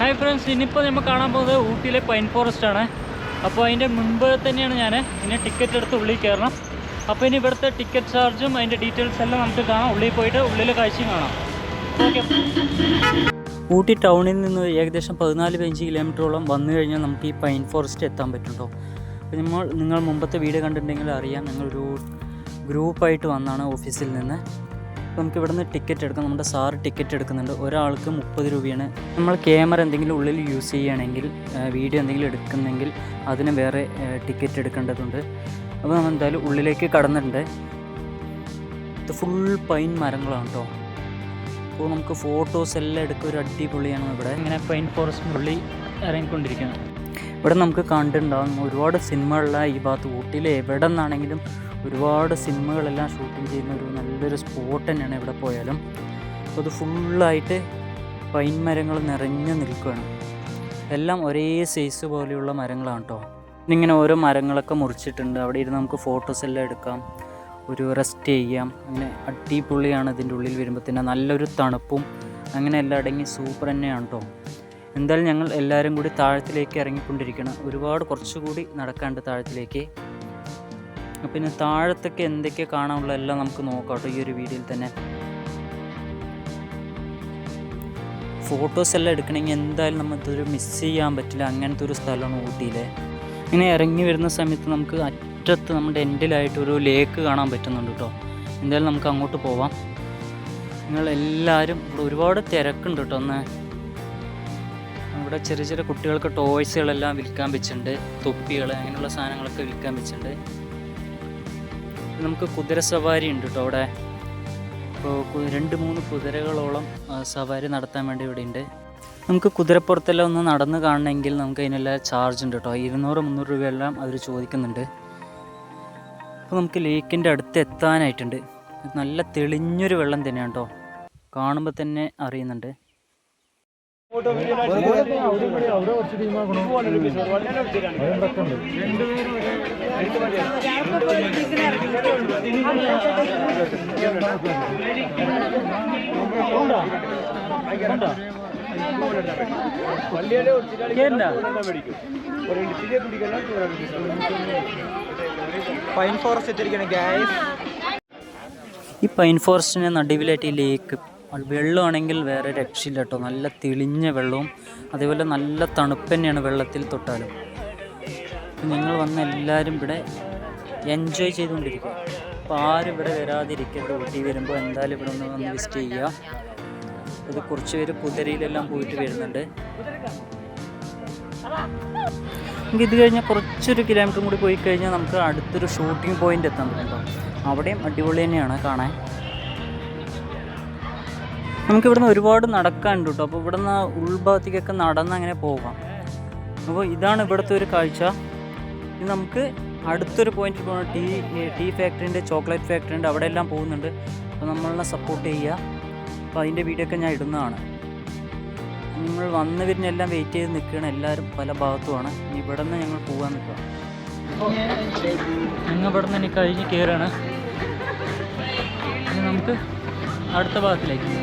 Hi friends ഇനിയിപ്പോൾ നമ്മൾ കാണാൻ പോകുന്നത് ഊട്ടിയിലെ പൈൻ ഫോറസ്റ്റ് ആണ്. അപ്പോൾ അതിന്റെ മുൻപ് തന്നെയാണ് ഞാൻ ഇനി ടിക്കറ്റ് എടുത്ത് ഉള്ളിൽ കയറണം. അപ്പോൾ ഇനി ഇവിടുത്തെ ടിക്കറ്റ് ചാർജും അതിന്റെ ഡീറ്റെയിൽസ് എല്ലാം നമുക്ക് കാണാം. ഉള്ളിൽ പോയിട്ട് ഉള്ളിലെ കാഴ്ചയും കാണാം. ഓക്കെ ഊട്ടി ടൗണിൽ നിന്ന് ഏകദേശം പതിനാല് പതിനഞ്ച് കിലോമീറ്ററോളം വന്നു കഴിഞ്ഞാൽ നമുക്ക് ഈ പൈൻ ഫോറസ്റ്റ് എത്താൻ പറ്റും കേട്ടോ അപ്പോൾ നമ്മൾ നിങ്ങൾ മുമ്പത്തെ വീഡിയോ കണ്ടിട്ടുണ്ടെങ്കിൽ അറിയാം. ഞങ്ങളൊരു ഗ്രൂപ്പായിട്ട് വന്നാണ് ഓഫീസിൽ നിന്ന്. അപ്പോൾ നമുക്ക് ഇവിടെ നിന്ന് ടിക്കറ്റ് എടുക്കാം. നമ്മുടെ സാറ് ടിക്കറ്റ് എടുക്കുന്നുണ്ട്. ഒരാൾക്ക് മുപ്പത് രൂപയാണ്. നമ്മൾ ക്യാമറ എന്തെങ്കിലും ഉള്ളിൽ യൂസ് ചെയ്യുകയാണെങ്കിൽ വീഡിയോ എന്തെങ്കിലും എടുക്കുന്നെങ്കിൽ അതിന് വേറെ ടിക്കറ്റ് എടുക്കേണ്ടതുണ്ട്. അപ്പോൾ നമ്മൾ എന്തായാലും ഉള്ളിലേക്ക് കടന്നിട്ടുണ്ട്. ഇത് ഫുൾ പൈൻ മരങ്ങളാണ് കേട്ടോ അപ്പോൾ നമുക്ക് ഫോട്ടോസ് എല്ലാം എടുക്കുക ഒരു അടിപൊളിയാണ് ഇവിടെ. ഇങ്ങനെ പൈൻ ഫോറസ്റ്റിനുള്ളിൽ ഇറങ്ങിക്കൊണ്ടിരിക്കുന്നത് ഇവിടെ നമുക്ക് കണ്ടിട്ടുണ്ടാകും ഒരുപാട് സിനിമകളുള്ള ഈ ഭാഗത്ത് ഊട്ടിയിൽ എവിടെ നിന്നാണെങ്കിലും ഒരുപാട് സിനിമകളെല്ലാം ഷൂട്ടിങ് ചെയ്യുന്ന ഒരു നല്ലൊരു സ്പോട്ട് തന്നെയാണ് എവിടെ പോയാലും. അപ്പോൾ അത് ഫുള്ളായിട്ട് പൈൻ മരങ്ങൾ നിറഞ്ഞു നിൽക്കുകയാണ്. എല്ലാം ഒരേ സൈസ് പോലെയുള്ള മരങ്ങളാണ് കേട്ടോ ഇങ്ങനെ ഓരോ മരങ്ങളൊക്കെ മുറിച്ചിട്ടുണ്ട്. അവിടെ ഇരുന്ന് നമുക്ക് ഫോട്ടോസ് എല്ലാം എടുക്കാം. ഒരു റെസ്റ്റ് ചെയ്യാം. അങ്ങനെ അടിപൊളിയാണ് ഇതിന്റെ ഉള്ളിൽ വരുമ്പോൾ തന്നെ. നല്ലൊരു തണുപ്പും അങ്ങനെ എല്ലാം അടങ്ങി സൂപ്പർ തന്നെയാണ് കേട്ടോ എന്തായാലും ഞങ്ങൾ എല്ലാവരും കൂടി താഴത്തിലേക്ക് ഇറങ്ങിക്കൊണ്ടിരിക്കണം ഒരുപാട് കുറച്ചുകൂടി നടക്കാണ്ട് താഴത്തിലേക്ക്. പിന്നെ താഴത്തൊക്കെ എന്തൊക്കെ കാണാനുള്ള എല്ലാം നമുക്ക് നോക്കാം കേട്ടോ ഈ ഒരു വീഡിയോയിൽ തന്നെ. ഫോട്ടോസ് എല്ലാം എടുക്കണമെങ്കിൽ എന്തായാലും നമുക്കിതൊരു മിസ് ചെയ്യാൻ പറ്റില്ല. അങ്ങനത്തെ ഒരു സ്ഥലമാണ് ഊട്ടിയിലെ. ഇങ്ങനെ ഇറങ്ങി വരുന്ന സമയത്ത് നമുക്ക് അറ്റത്ത് നമ്മുടെ എൻഡിലായിട്ട് ഒരു ലേക്ക് കാണാൻ പറ്റുന്നുണ്ട് കേട്ടോ. എന്തായാലും നമുക്ക് അങ്ങോട്ട് പോവാം. നിങ്ങൾ എല്ലാവരും ഇവിടെ ഒരുപാട് തിരക്കുണ്ട് കേട്ടോ ഒന്ന് ഇവിടെ ചെറിയ ചെറിയ കുട്ടികൾക്ക് ടോയ്സുകളെല്ലാം വിൽക്കാൻ വെച്ചിട്ടുണ്ട്. തൊപ്പികൾ അങ്ങനെയുള്ള സാധനങ്ങളൊക്കെ വിൽക്കാൻ വെച്ചിട്ടുണ്ട്. നമുക്ക് കുതിര സവാരി ഉണ്ട് കേട്ടോ അവിടെ. ഇപ്പോൾ രണ്ട് മൂന്ന് കുതിരകളോളം സവാരി നടത്താൻ വേണ്ടി ഇവിടെ ഉണ്ട്. നമുക്ക് കുതിരപ്പുറത്തെല്ലാം ഒന്ന് നടന്ന് കാണണമെങ്കിൽ നമുക്ക് അതിനെല്ലാം ചാർജ് ഉണ്ട് കേട്ടോ. ഇരുന്നൂറ് മുന്നൂറ് രൂപയെല്ലാം അവർ ചോദിക്കുന്നുണ്ട്. അപ്പോൾ നമുക്ക് ലേക്കിന്റെ അടുത്ത് എത്താനായിട്ടുണ്ട്. നല്ല തെളിഞ്ഞൊരു വെള്ളം തന്നെയാണ് കേട്ടോ. കാണുമ്പോൾ തന്നെ അറിയുന്നുണ്ട്. പൈൻ ഫോറസ്റ്റ് ഈ പൈൻ ഫോറസ്റ്റിന് നടുവിലായിട്ട് ഈ ലേക്ക് വെള്ളമാണെങ്കിൽ വേറെ രക്ഷയില്ല കേട്ടോ. നല്ല തെളിഞ്ഞ വെള്ളവും അതേപോലെ നല്ല തണുപ്പ് തന്നെയാണ് വെള്ളത്തിൽ തൊട്ടാലും. നിങ്ങൾ വന്ന എല്ലാവരും ഇവിടെ എൻജോയ് ചെയ്തുകൊണ്ടിരിക്കുക. അപ്പോൾ ആരും ഇവിടെ വരാതിരിക്കരുത്. ഊട്ടി വരുമ്പോൾ എന്തായാലും ഇവിടെ ഒന്ന് വന്ന് വിസിറ്റ് ചെയ്യുക. ഇത് കുറച്ച് പേര് കുതിരയിലെല്ലാം പോയിട്ട് വരുന്നുണ്ട്. നമുക്ക് ഇത് കഴിഞ്ഞാൽ കുറച്ചൊരു കിലോമീറ്റർ കൂടി പോയി കഴിഞ്ഞാൽ നമുക്ക് അടുത്തൊരു ഷൂട്ടിംഗ് പോയിന്റ് എത്താൻ പറ്റും അവിടെയും അടിപൊളി തന്നെയാണ് കാണാൻ. നമുക്ക് ഇവിടുന്ന് ഒരുപാട് നടക്കാനുണ്ട് കേട്ടോ. അപ്പോൾ ഇവിടുന്ന് ഉൾഭാഗത്തേക്കൊക്കെ നടന്ന് അങ്ങനെ പോകാം അപ്പോൾ ഇതാണ് ഇവിടുത്തെ ഒരു കാഴ്ച. ഇത് നമുക്ക് അടുത്തൊരു പോയിന്റിൽ പോകണം ടീ ടീ ഫാക്ടറി ഉണ്ട് ചോക്ലേറ്റ് ഫാക്ടറി ഉണ്ട് അവിടെ എല്ലാം പോകുന്നുണ്ട്. അപ്പോൾ നമ്മളെ സപ്പോർട്ട് ചെയ്യുക. അപ്പോൾ അതിന്റെ വീഡിയോ ഒക്കെ ഞാൻ ഇടുന്നതാണ്. നിങ്ങൾ വന്ന് വരുന്നെല്ലാം വെയിറ്റ് ചെയ്ത് നിൽക്കുകയാണ്. എല്ലാവരും പല ഭാഗത്തുമാണ്. ഇനി ഇവിടെ നിന്ന് ഞങ്ങൾ പോകാൻ നിൽക്കുക. ഞങ്ങൾ ഇവിടെ നിന്ന് എനിക്ക് കഴിഞ്ഞ് കയറുകയാണ്. ഇനി നമുക്ക് അടുത്ത ഭാഗത്തിലേക്ക്